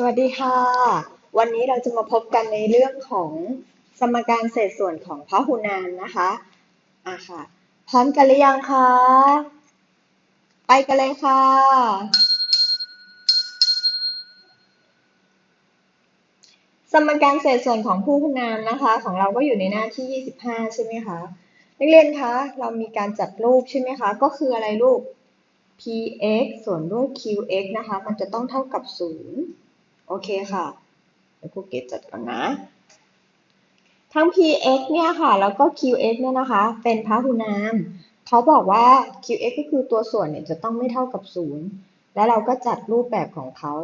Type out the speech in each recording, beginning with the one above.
สวัสดีค่ะ วันนี้เราจะมาพบกันในเรื่องของสมการเศษส่วนของพหุนามนะคะอะค่ะ พร้อมกันหรือยังคะ ไปกันเลยค่ะ สมการเศษส่วนของพหุนามนะคะ ของเราก็อยู่ในหน้าที่ 25 ใช่ไหมคะนักเรียนคะเรามีการจัดรูปใช่ไหมคะ ก็คืออะไรลูก px ส่วนด้วย qx นะคะ มันจะต้องเท่ากับ 0 โอเคค่ะเดี๋ยวครูเกตจัดก่อนนะ ทั้ง px เนี่ยค่ะ แล้วก็ qx เนี่ยนะคะ เป็นพหุนาม เขาบอกว่า qx ก็คือตัวส่วนเนี่ยจะต้องไม่เท่ากับ 0 แล้วเราก็จัดรูปแบบของเขา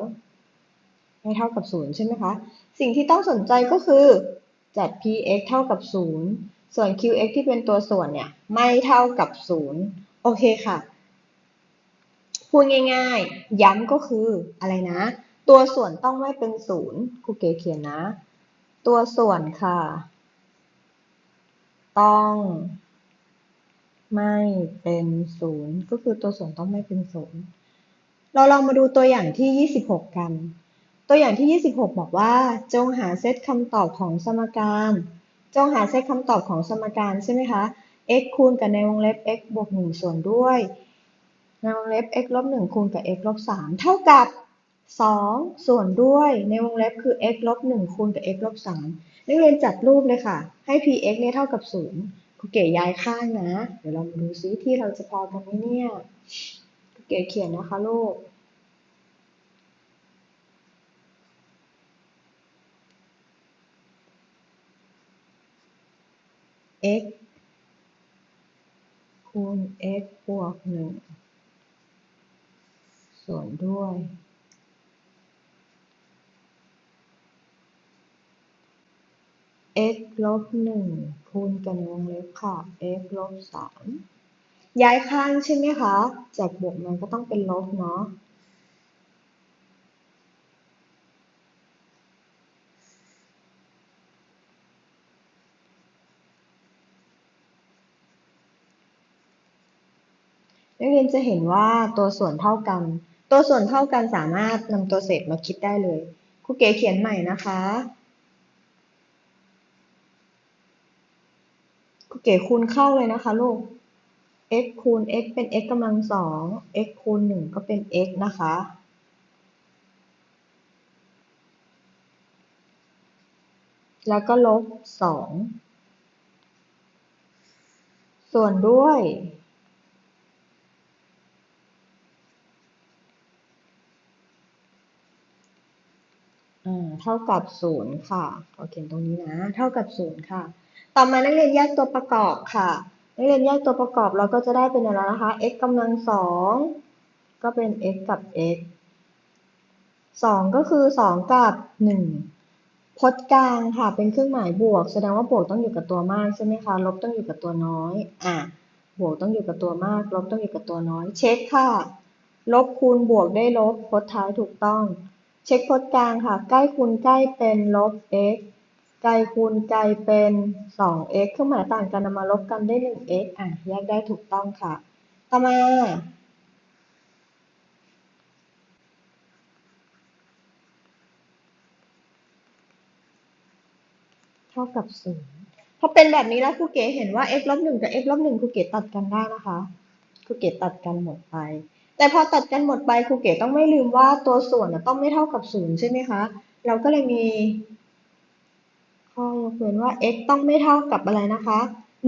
ไม่เท่ากับ 0 ใช่ไหมคะ สิ่งที่ต้องสนใจก็คือจัด px เท่ากับ 0 ส่วน qx ที่เป็นตัวส่วนเนี่ยไม่เท่ากับ 0 โอเคค่ะ พูดง่ายๆ ย้ำก็คืออะไรนะ ตัวส่วนต้องไม่เป็นศูนย์ครูเก๋เขียนนะ ตัวส่วนค่ะ ต้อง ไม่เป็นศูนย์ก็คือตัวส่วนต้องไม่เป็นศูนย์เราลองมาดูตัวอย่างที่ 26 กัน ตัวอย่างที่ 26 บอกว่า จงหาเซตคำตอบของสมการ จงหาเซตคำตอบของสมการใช่ไหมคะ x คูณกับในวงเล็บ x บวก1ส่วนด้วย ในวงเล็บ x ลบ1คูณกับ x ลบ3เท่ากับ 2 ส่วนด้วยในวงเล็บคือ x ลบ1คูณกับ x ลบ3นักเรียนจัดรูปเลยค่ะ ให้ px เนี่ยเท่ากับ 0ครูเก๋ย้ายข้างนะ เดี๋ยวเรามาดูซิที่เราจะพอกันไหมเนี่ยครูเก๋เขียนนะคะลูก x คูณ x บวก1ส่วนด้วย x ลบ1คูณกันวงเล็บค่ะ x ลบ3ย้ายข้างใช่ไหมคะ จากบวกมันก็ต้องเป็นลบเนาะนักเรียนจะเห็นว่าตัวส่วนเท่ากัน ตัวส่วนเท่ากันสามารถนำตัวเศษมาคิดได้เลยครูเก๋เขียนใหม่นะคะ ครู เก๋คูณเข้าเลยนะคะลูก x คูณ x เป็น x กำลังสอง x คูณหนึ่งก็เป็น x นะคะ แล้วก็ลบสอง ส่วนด้วยเท่ากับศูนย์ค่ะขอเขียนตรงนี้นะ เท่ากับศูนย์ค่ะ ต่อมานักเรียนแยกตัวประกอบค่ะ นักเรียนแยกตัวประกอบเราก็จะได้เป็นอะไรนะคะ x กำลังสองก็เป็น x กับ x สองก็คือสองกับหนึ่งพจน์กลางค่ะ เป็นเครื่องหมายบวก แสดงว่าบวกต้องอยู่กับตัวมากใช่ไหมคะ ลบต้องอยู่กับตัวน้อย อะ บวกต้องอยู่กับตัวมาก ลบต้องอยู่กับตัวน้อย เช็คค่ะ ลบคูณบวกได้ลบ พจน์ท้ายถูกต้อง เช็คพจน์กลางค่ะ ใกล้คูณใกล้เป็นลบ x ไกลคูณไกลเป็น 2x เครื่องหมายต่างกันนำมาลบกันได้ 1x อะแยกได้ถูกต้องค่ะ ต่อมาเท่ากับ0พอเป็นแบบนี้แล้วครูเก๋เห็นว่า x ลบ1กับ x ลบ1ครูเก๋ตัดกันได้นะคะครูเก๋ตัดกันหมดไป แต่พอตัดกันหมดไปครูเก๋ต้องไม่ลืมว่าตัวส่วนต้องไม่เท่ากับ0ใช่ไหมคะ เราก็เลยมี ข้อยกเว้นว่า x ต้องไม่เท่ากับอะไรนะคะ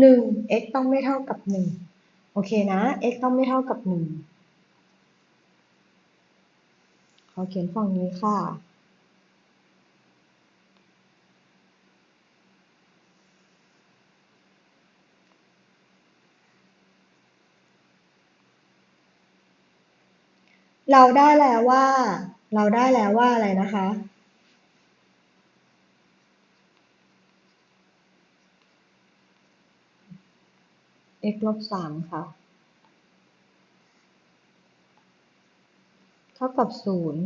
1 x ต้องไม่เท่ากับ1โอเคนะ x ต้องไม่เท่ากับ1ขอเขียนฝั่งนี้ค่ะ เราได้แล้วว่า เราได้แล้วว่าอะไรนะคะ x ลบสามค่ะ เท่ากับศูนย์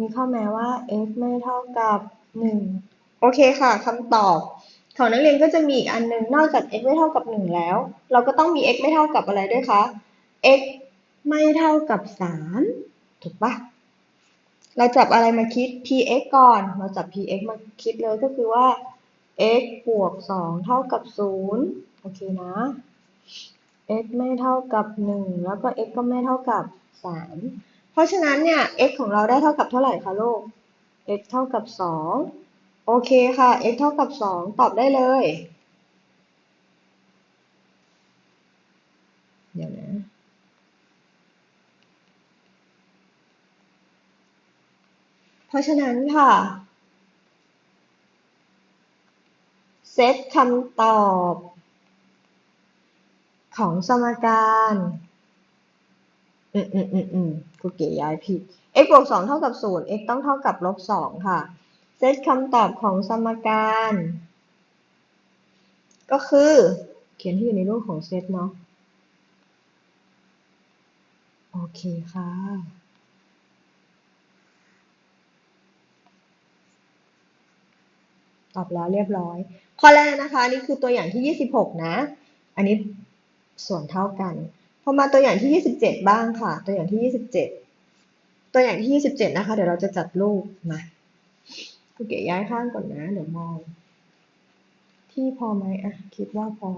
มีข้อแม้ว่า x ไม่เท่ากับหนึ่งโอเคค่ะคำตอบ ของนักเรียนก็จะมีอีกอันหนึงนอกจาก x ไม่เท่ากับหนึ่งแล้ว เราก็ต้องมี x ไม่เท่ากับอะไรด้วยคะ x ไม่เท่ากับสามถูกปะเราจับอะไรมาคิด px ก่อน เราจับ px มาคิดเลยก็คือว่า x บวกสองเท่ากับศูนย์โอเคนะ x ไม่เท่ากับหนึ่งแล้วก็ x ก็ไม่เท่ากับสามเพราะฉะนั้นเนี่ย x ของเราได้เท่ากับเท่าไหร่คะลูก x เท่ากับสองโอเคค่ะ x เท่ากับสองตอบได้เลย เดี๋ยวนะ เพราะฉะนั้นค่ะเซตคำตอบ ของสมการ อืมอืมอืมอืมครูเก๋ย้ายผิด x บวกสองเท่ากับศูนย์ x ต้องเท่ากับลบสองค่ะ เซตคำตอบของสมการ ก็คือ เขียนที่อยู่ในรูปของเซตเนาะ โอเคค่ะตอบแล้วเรียบร้อย ข้อแรกนะคะ นี่คือตัวอย่างที่ 26 นะ อันนี้ ส่วนเท่ากัน พอมาตัวอย่างที่ 27 บ้างค่ะ ตัวอย่างที่ 27 ตัวอย่างที่ 27 นะคะ เดี๋ยวเราจะจัดรูปมากูเก๋ย้ายข้างก่อนนะ เดี๋ยวมอง ที่พอไหมอะ คิดว่าพอ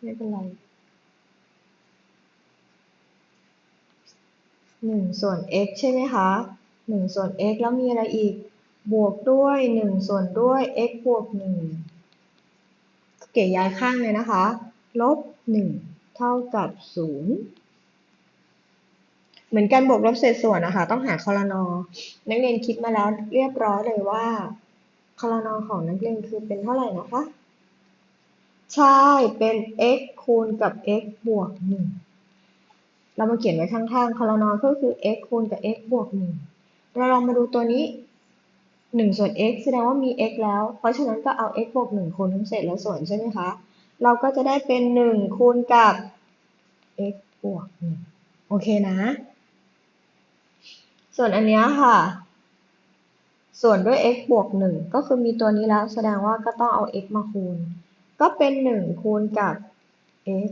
ไม่เป็นไร หนึ่งส่วน x ใช่ไหมคะหนึ่งส่วน x แล้วมีอะไรอีก บวกด้วยหนึ่งส่วนด้วย x บวกหนึ่งเก๋ย้ายข้างเลยนะคะ ลบหนึ่งเท่ากับศูนย์เหมือนกันบวกลบเศษส่วนนะคะ ต้องหาคอลนอนักเรียนคิดมาแล้วเรียบร้อยเลยว่าคอลนอของนักเรียนคือเป็นเท่าไหร่นะคะ ใช่ เป็น x คูณกับ x บวกหนึ่ง เรามาเขียนไว้ข้างๆคอลนอนก็คือ x คูณกับ x บวกหนึ่งเราลองมาดูตัวนี้หนึ่งส่วน x แสดงว่ามี x แล้ว เพราะฉะนั้นก็เอา x บวกหนึ่งคูณทั้งเศษและส่วนใช่ไหมคะ เราก็จะได้เป็นหนึ่งคูณกับ x บวกหนึ่งโอเคนะ ส่วนอันนี้ค่ะ ส่วนด้วย x บวกหนึ่งก็คือมีตัวนี้แล้ว แสดงว่าก็ต้องเอา x มาคูณ ก็เป็นหนึ่งคูณกับ x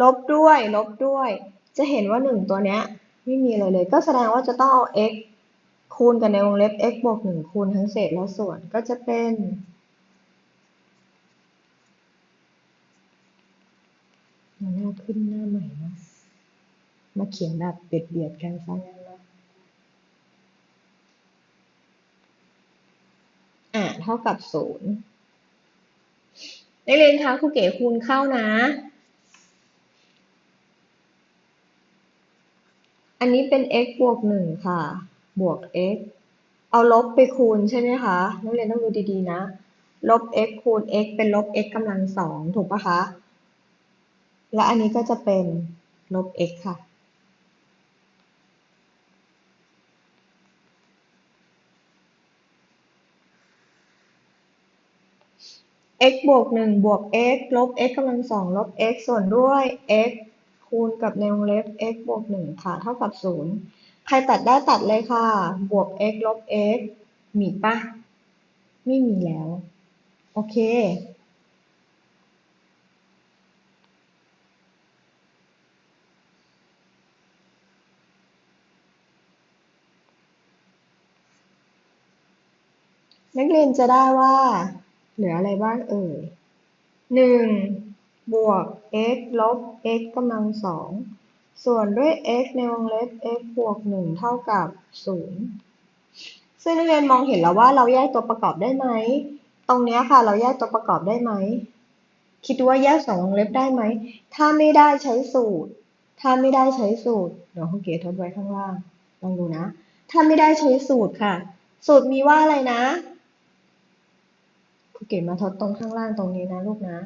ลบด้วย ลบด้วย จะเห็นว่าหนึ่งตัวเนี้ยไม่มีอะไรเลย ก็แสดงว่าจะต้องเอา x คูณกันในวงเล็บ x บวกหนึ่งคูณทั้งเศษและส่วนก็จะเป็นมันน่าขึ้นหน้าใหม่นะ มาเขียนแบบเบียดเบียดกันซะงั้นนะอะเท่ากับศูนย์นักเรียนคะครูเก๋คูณเข้านะ อันนี้เป็น x บวกหนึ่งค่ะ บวก x เอาลบไปคูณใช่ไหมคะนักเรียนต้องดูดีๆนะ ลบ x คูณ x เป็นลบ x กำลังสองถูกปะคะ และอันนี้ก็จะเป็นลบ x ค่ะ x บวกหนึ่งบวก x ลบ x กำลังสองลบ x ส่วนด้วย x คูณกับในวงเล็บ x บวกหนึ่งค่ะ เท่ากับศูนย์ใครตัดได้ตัดเลยค่ะ บวก x ลบ x มีปะไม่มีแล้ว โอเค นักเรียนจะได้ว่า เหลืออะไรบ้างเอ่ยหนึ่ง บวก x ลบ x กำลังสอง ส่วนด้วย x ในวงเล็บ x บวกหนึ่งเท่ากับศูนย์ซึ่งนักเรียนมองเห็นแล้วว่าเราแยกตัวประกอบได้ไหม ตรงนี้ค่ะเราแยกตัวประกอบได้ไหม คิดว่าแยกสองวงเล็บได้ไหม ถ้าไม่ได้ใช้สูตร ถ้าไม่ได้ใช้สูตร เดี๋ยวคุณเก๋ทดไว้ข้างล่าง ลองดูนะ ถ้าไม่ได้ใช้สูตรค่ะ สูตรมีว่าอะไรนะคุณเก๋มาทดตรงข้างล่างตรงนี้นะลูกนะ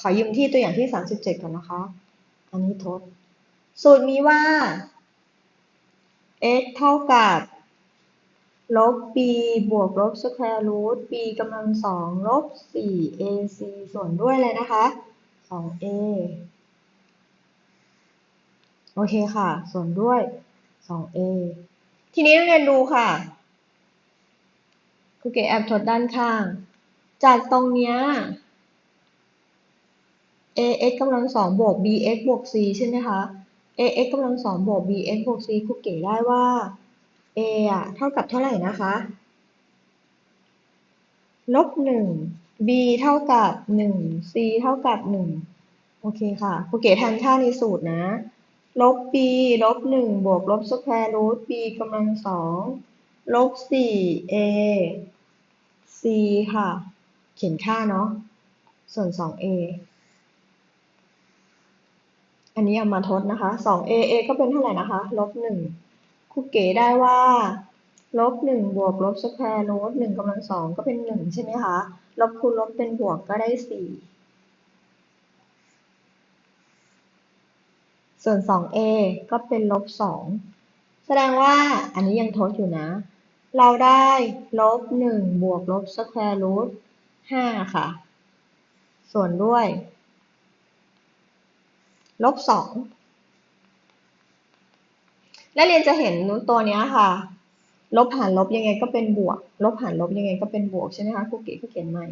ขอยืมที่ตัวอย่างที่ 37 ก่อนนะคะ อันนี้ทด สูตรมีว่า x เท่ากับ ลบ b บวกลบ square root b กำลังสองลบ 4ac ส่วนด้วยเลยนะคะ 2a โอเคค่ะ ส่วนด้วย 2a ทีนี้เรียนดูค่ะครูเก๋แอบทดด้านข้าง จากตรงเนี้ย ax กำลังสองบวก bx บวก c ใช่ไหมคะ ax กำลังสองบวก bx บวก c ครูเก๋ได้ว่า a อะเท่ากับเท่าไหร่นะคะลบหนึ่ง b เท่ากับหนึ่ง c เท่ากับหนึ่งโอเคค่ะครูเก๋แทนค่าในสูตรนะ ลบ b ลบหนึ่งบวกลบสแควร์รูท b กำลังสองลบสี่ a c ค่ะ เขียนค่าเนาะส่วนสอง a อันนี้เอามาทดนะคะสอง a a ก็เป็นเท่าไหร่นะคะ ลบหนึ่งครูเก๋ได้ว่า ลบหนึ่งบวกลบสแควร์รูทหนึ่งกำลังสองก็เป็นหนึ่งใช่ไหมคะ ลบคูณลบเป็นบวกก็ได้สี่ส่วน 2a ก็เป็นลบ 2 แสดงว่าอันนี้ยังทดอยู่นะ เราได้ลบ1บวกลบสแควร์รูท5ค่ะ ส่วนด้วย ลบ2และเรียนจะเห็นตัวนี้ค่ะ ลบหารลบยังไงก็เป็นบวก ลบหารลบยังไงก็เป็นบวกใช่ไหมคะครูเก๋ก็เขียนใหม่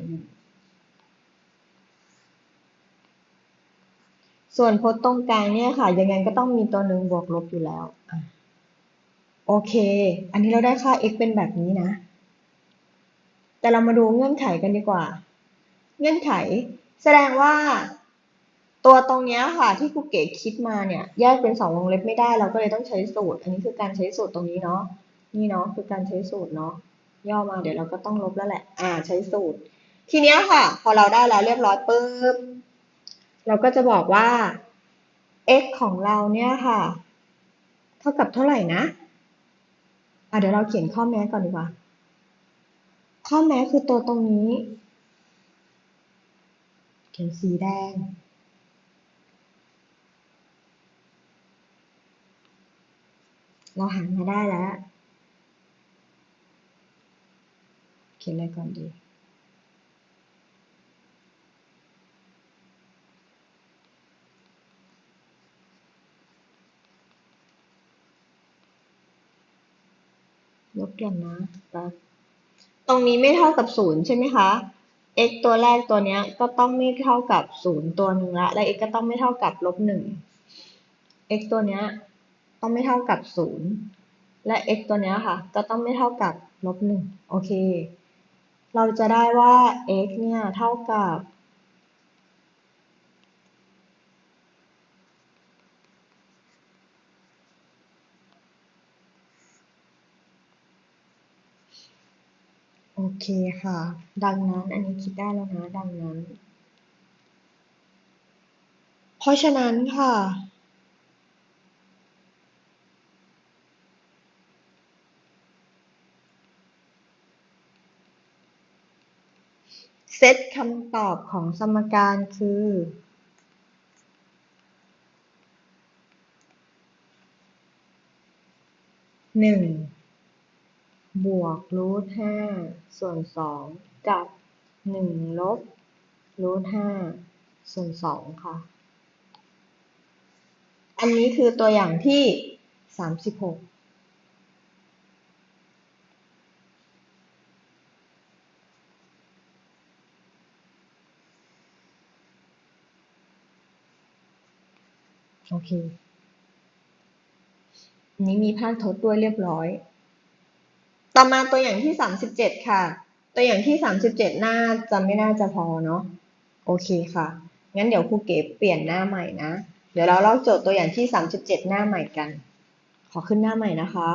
ส่วนพจน์ตรงกลางเนี่ยค่ะ ยังไงก็ต้องมีตัวหนึ่งบวกลบอยู่แล้ว โอเค อันนี้เราได้ค่า x เป็นแบบนี้นะ แต่เรามาดูเงื่อนไขกันดีกว่า เงื่อนไขแสดงว่า ตัวตรงนี้ค่ะที่ครูเก๋คิดมาเนี่ยแยกเป็นสองวงเล็บไม่ได้เราก็เลยต้องใช้สูตร อันนี้คือการใช้สูตรตรงนี้เนาะนี่เนาะคือการใช้สูตรเนาะย่อมาเดี๋ยวเราก็ต้องลบแล้วแหละ อ่าใช้สูตร ทีเนี้ยค่ะ พอเราได้แล้วเรียบร้อยปุ๊บเราก็จะบอกว่า x ของเราเนี่ยค่ะ เท่ากับเท่าไหร่นะอะเดี๋ยวเราเขียนข้อแม้ก่อนดีกว่า ข้อแม้คือตัวตรงนี้ เขียนสีแดง เราหามาได้แล้ว เขียนอะไรก่อนดี ลบกันนะแป๊บตรงนี้ไม่เท่ากับศูนย์ใช่ไหมคะ x ตัวแรกตัวนี้ก็ต้องไม่เท่ากับศูนย์ตัวหนึ่งละ และ x ก็ต้องไม่เท่ากับลบหนึ่ง x ตัวนี้ ต้องไม่เท่ากับศูนย์และ x ตัวเนี้ยค่ะ ก็ต้องไม่เท่ากับลบหนึ่งโอเค เราจะได้ว่า x เนี่ยเท่ากับ โอเคค่ะ ดังนั้นอันนี้คิดได้แล้วนะ ดังนั้น เพราะฉะนั้นค่ะ เซตคำตอบของสมการคือ หนึ่ง บวกรูทห้าส่วนสองกับหนึ่งลบรูทห้าส่วนสองค่ะ อันนี้คือตัวอย่างที่สามสิบหก โอเคอันนี้มีภาคทดด้วยเรียบร้อย ต่อมาตัวอย่างที่สามสิบเจ็ดค่ะ ตัวอย่างที่สามสิบเจ็ดน่าจะไม่น่าจะพอเนาะ โอเคค่ะ งั้นเดี๋ยวครูเก๋เปลี่ยนหน้าใหม่นะ เดี๋ยวเราเล่าโจทย์ตัวอย่างที่สามสิบเจ็ดหน้าใหม่กัน ขอขึ้นหน้าใหม่นะคะ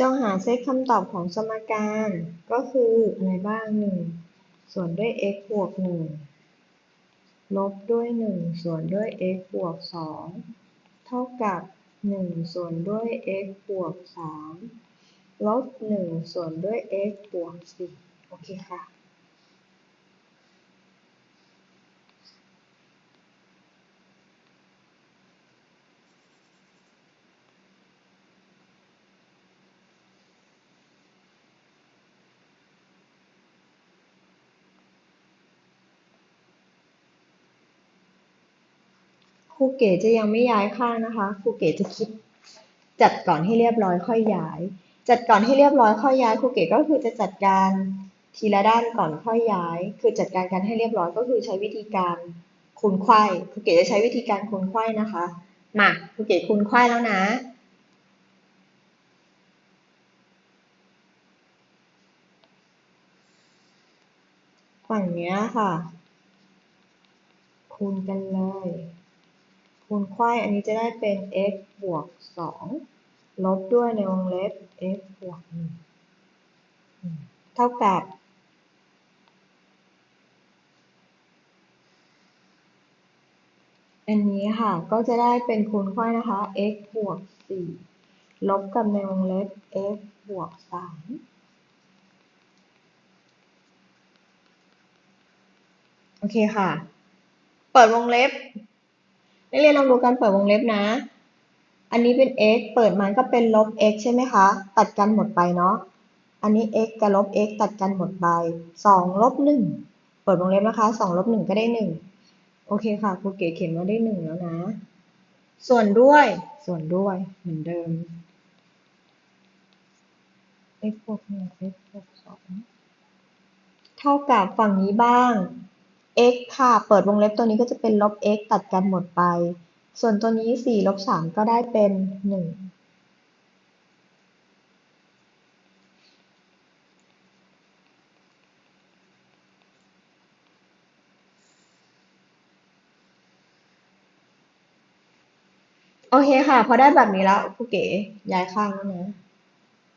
จงหาเซตคำตอบของสมการ ก็คืออะไรบ้างหนึ่งส่วนด้วย x บวกหนึ่งลบด้วยหนึ่งส่วนด้วย x บวกสองเท่ากับหนึ่งส่วนด้วย x บวกสามลบหนึ่งส่วนด้วย x บวกสี่โอเคค่ะ ครูเก๋จะยังไม่ย้ายข้างนะคะครูเก๋จะคิด จัดก่อนให้เรียบร้อยค่อยย้าย จัดก่อนให้เรียบร้อยค่อยย้ายครูเก๋ก็คือจะจัดการทีละด้านก่อนค่อยย้าย คือจัดการกันให้เรียบร้อยก็คือใช้วิธีการคูณไขว้ครูเก๋จะใช้วิธีการคูณไขว้นะคะมาครูเก๋คูณไขว้แล้วนะฝั่งเนี้ยค่ะ คูณกันเลย คูณไขว้อันนี้จะได้เป็น x บวกสองลบด้วยในวงเล็บ x บวกหนึ่งอืมเท่ากับ อันนี้ค่ะ ก็จะได้เป็นคูณไขว้นะคะ x บวกสี่ลบกับในวงเล็บ x บวกสามโอเคค่ะ เปิดวงเล็บ นักเรียนลองดูการเปิดวงเล็บนะ อันนี้เป็น x เปิดมันก็เป็นลบ x ใช่ไหมคะ ตัดกันหมดไปเนาะ อันนี้ x กับลบ x ตัดกันหมดไปสองลบหนึ่งเปิดวงเล็บนะคะสองลบหนึ่งก็ได้หนึ่งโอเคค่ะครูเก๋เขียนว่าได้หนึ่งแล้วนะ ส่วนด้วย ส่วนด้วยเหมือนเดิม x บวกหนึ่ง x บวกสองเท่ากับฝั่งนี้บ้าง x ค่ะ เปิดวงเล็บตัวนี้ก็จะเป็นลบ x ตัดกันหมดไป ส่วนตัวนี้สี่ลบสามก็ได้เป็นหนึ่งโอเคค่ะ พอได้แบบนี้แล้วครูเก๋ย้ายข้างแล้วนะ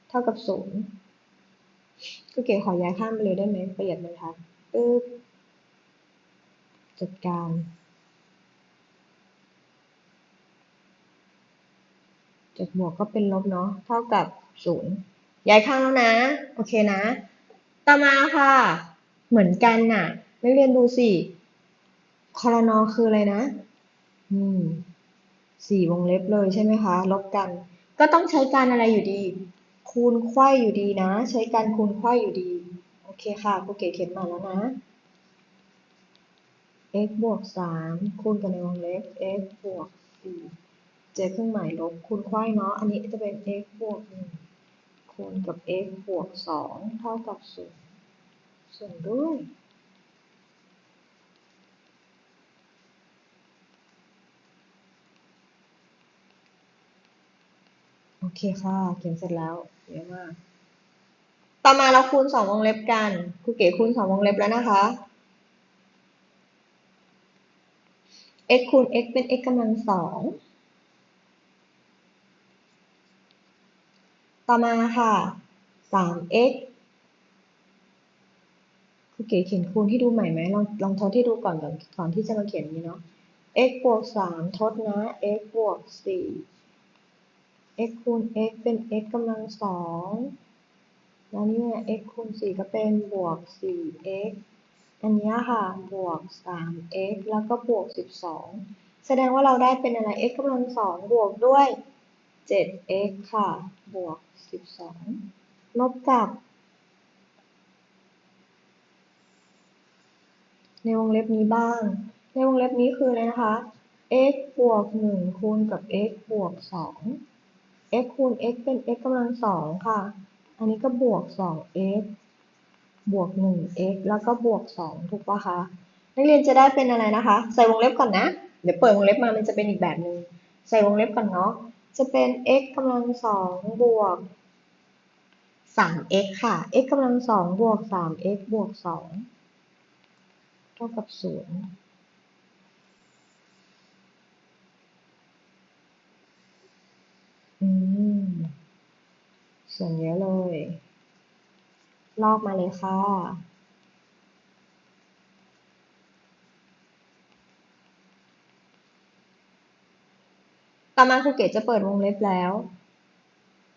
เท่ากับศูนย์ครูเก๋ขอย้ายข้างไปเลยได้ไหมประหยัดบรรทัดปึ๊บ จัดการจากบวกก็เป็นลบเนาะเท่ากับศูนย์ย้ายข้างแล้วนะ โอเคนะ ต่อมาค่ะ เหมือนกันน่ะนักเรียนดูสิคอรนอคืออะไรนะ อืมสี่วงเล็บเลยใช่ไหมคะ ลบกัน ก็ต้องใช้การอะไรอยู่ดี คูณไขว้อยู่ดีนะ ใช้การคูณไขว้อยู่ดี โอเคค่ะครูเก๋เขียนมาแล้วนะ x บวกสามคูณกันในวงเล็บ x บวกสี่เจอเครื่องหมายลบคูณไขว้เนาะ อันนี้จะเป็น x บวกหนึ่งคูณกับ x บวกสองเท่ากับศูนย์ส่วนด้วยโอเคค่ะ เขียนเสร็จแล้วเยอะมาก ต่อมาเราคูณสองวงเล็บกันครูเก๋คูณสองวงเล็บแล้วนะคะ x คูณ x เป็น x กำลังสอง ต่อมาค่ะ 3x ครูเก๋เขียนคูณให้ดูใหม่ไหมลองลองทดให้ดูก่อนก่อนก่อนที่จะมาเขียนนี้เนาะ x บวก 3 ทดนะ x บวก 4 x คูณ x เป็น x กำลังสอง แล้วนี่ x คูณ 4 ก็เป็นบวก 4x อันนี้ค่ะ บวก 3x แล้วก็บวก 12 แสดงว่าเราได้เป็นอะไร x กำลังสองบวกด้วย 7x ค่ะ บวก 12 ลบกับ ในวงเล็บนี้บ้าง ในวงเล็บนี้คืออะไรนะคะ x บวก 1 คูณกับ x บวก 2 x คูณ x เป็น x กำลังสองค่ะ อันนี้ก็บวก 2x บวก 1x แล้วก็บวก 2 ถูกปะคะนักเรียนจะได้เป็นอะไรนะคะ ใส่วงเล็บก่อนนะ เดี๋ยวเปิดวงเล็บมามันจะเป็นอีกแบบหนึ่งใส่วงเล็บก่อนเนาะจะเป็น x กำลังสองบวก 3x ค่ะ x กำลังสองบวก 3x บวก 2 เท่ากับ0อืมส่วนเยอะเลย ลอกมาเลยค่ะ ต่อมาครูเกศจะเปิดวงเล็บแล้ว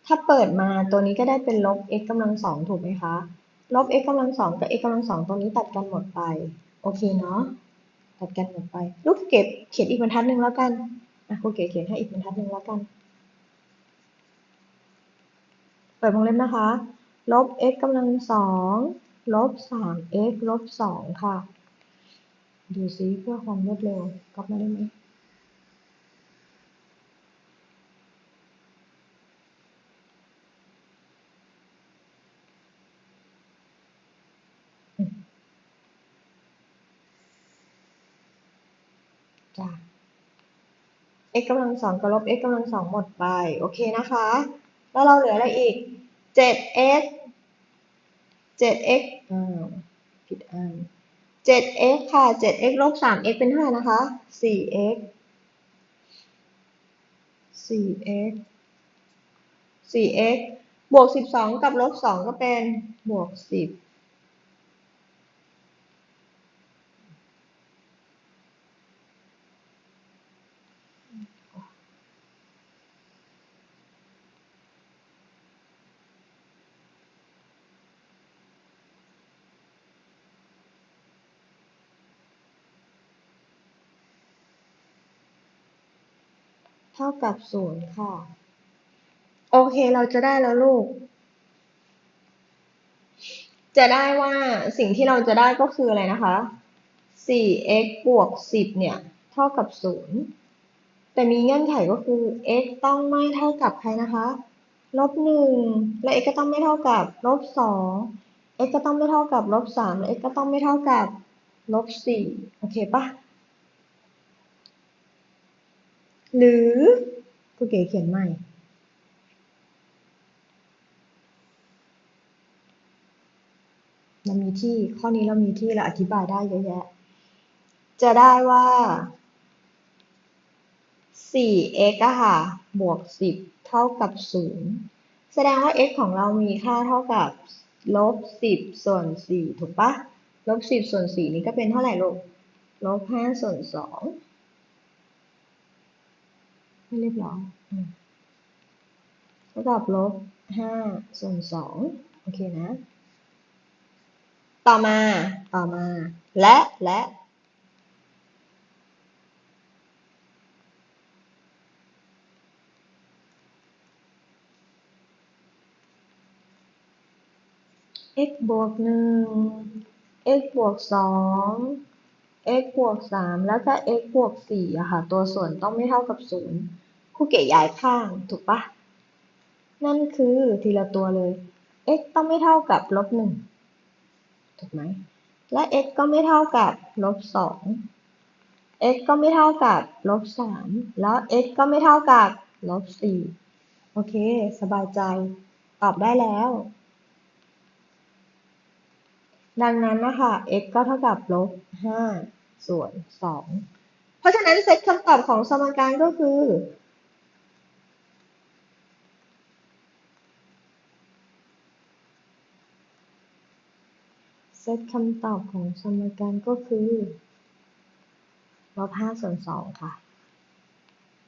ถ้าเปิดมาตัวนี้ก็ได้เป็นลบ x กำลังสองถูกไหมคะ ลบ x กำลังสองกับ x กำลังสองตัวนี้ตัดกันหมดไป โอเคเนาะ ตัดกันหมดไป ลูกเก็บเขียนอีกบรรทัดหนึ่งแล้วกันอะครูเก๋เขียนให้อีกบรรทัดหนึ่งแล้วกัน เปิดวงเล็บนะคะ ลบ x กำลังสองลบ 3x ลบ 2 ค่ะ ดูซิเพื่อความรวดเร็วกลับมาได้ไหมจ้ะ x กำลังสองกับลบ x กำลังสองหมดไป โอเคนะคะ แล้วเราเหลืออะไรอีก 7x 7x อ่าผิดอัน 7x ค่ะ 7x ลบ 3x เป็นเท่าไหร่นะคะ 4x 4x 4x บวก12กับลบ2ก็เป็นบวก10 เท่ากับศูนย์ค่ะ โอเคเราจะได้แล้วลูก จะได้ว่าสิ่งที่เราจะได้ก็คืออะไรนะคะ 4x บวก 10 เนี่ย เท่ากับ 0 แต่มีเงื่อนไขก็คือ x ต้องไม่เท่ากับใครนะคะ ลบ 1 และ x ก็ต้องไม่เท่ากับ ลบ 2 x ก็ต้องไม่เท่ากับ ลบ 3 และ x ก็ต้องไม่เท่ากับ ลบ 4 โอเคปะ หรือครูเก๋เขียนใหม่ เรามีที่ข้อนี้เรามีที่เราอธิบายได้เยอะแยะ จะได้ว่า 4x อะค่ะ บวก 10 เท่ากับ 0 แสดงว่า x ของเรามีค่าเท่ากับลบ 10 ส่วน 4 ถูกปะลบ 10 ส่วน 4 นี้ก็เป็นเท่าไหร่ลูกลบ 5 ส่วน 2 ไม่เรียบร้อยเท่ากับลบ5ส่วน2โอเคนะ ต่อมา ต่อมา และ และ x บวกหนึ่ง x บวกสอง x บวกสามแล้วก็ x บวกสี่อะค่ะ ตัวส่วนต้องไม่เท่ากับศูนย์ครูเก๋ย้ายข้างถูกปะนั่นคือทีละตัวเลย x ต้องไม่เท่ากับลบหนึ่งถูกไหมและ x ก็ไม่เท่ากับลบสอง x ก็ไม่เท่ากับลบสามแล้ว x ก็ไม่เท่ากับลบสี่โอเค สบายใจ ตอบได้แล้ว ดังนั้นนะคะ x ก็เท่ากับลบห้าส่วนสองเพราะฉะนั้นเซตคำตอบของสมการก็คือ เซตคำตอบของสมการก็คือลบห้าส่วนสองค่ะ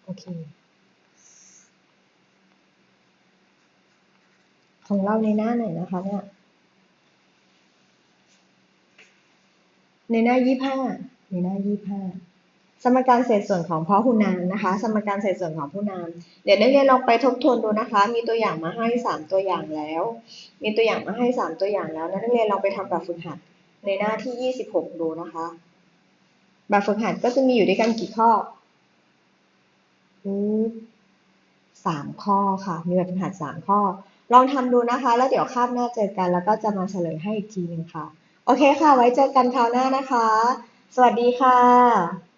โอเค ของเราในหน้าไหนนะคะเนี่ย ในหน้ายี่ห้าในหน้ายี่ห้าสมการเศษส่วนของพหุนามนะคะ สมการเศษส่วนของพหุนาม เดี๋ยวนักเรียนลองไปทบทวนดูนะคะ มีตัวอย่างมาให้สามตัวอย่างแล้ว มีตัวอย่างมาให้สามตัวอย่างแล้วนักเรียนลองไปทำแบบฝึกหัดในหน้าที่ยี่สิบหกดูนะคะ แบบฝึกหัดก็จะมีอยู่ด้วยกันกี่ข้อสามข้อค่ะ มีแบบฝึกหัดสามข้อ ลองทำดูนะคะ แล้วเดี๋ยวคาบหน้าเจอกัน แล้วก็จะมาเฉลยให้อีกทีหนึงค่ะ โอเคค่ะ ไว้เจอกันคราวหน้านะคะ สวัสดีค่ะ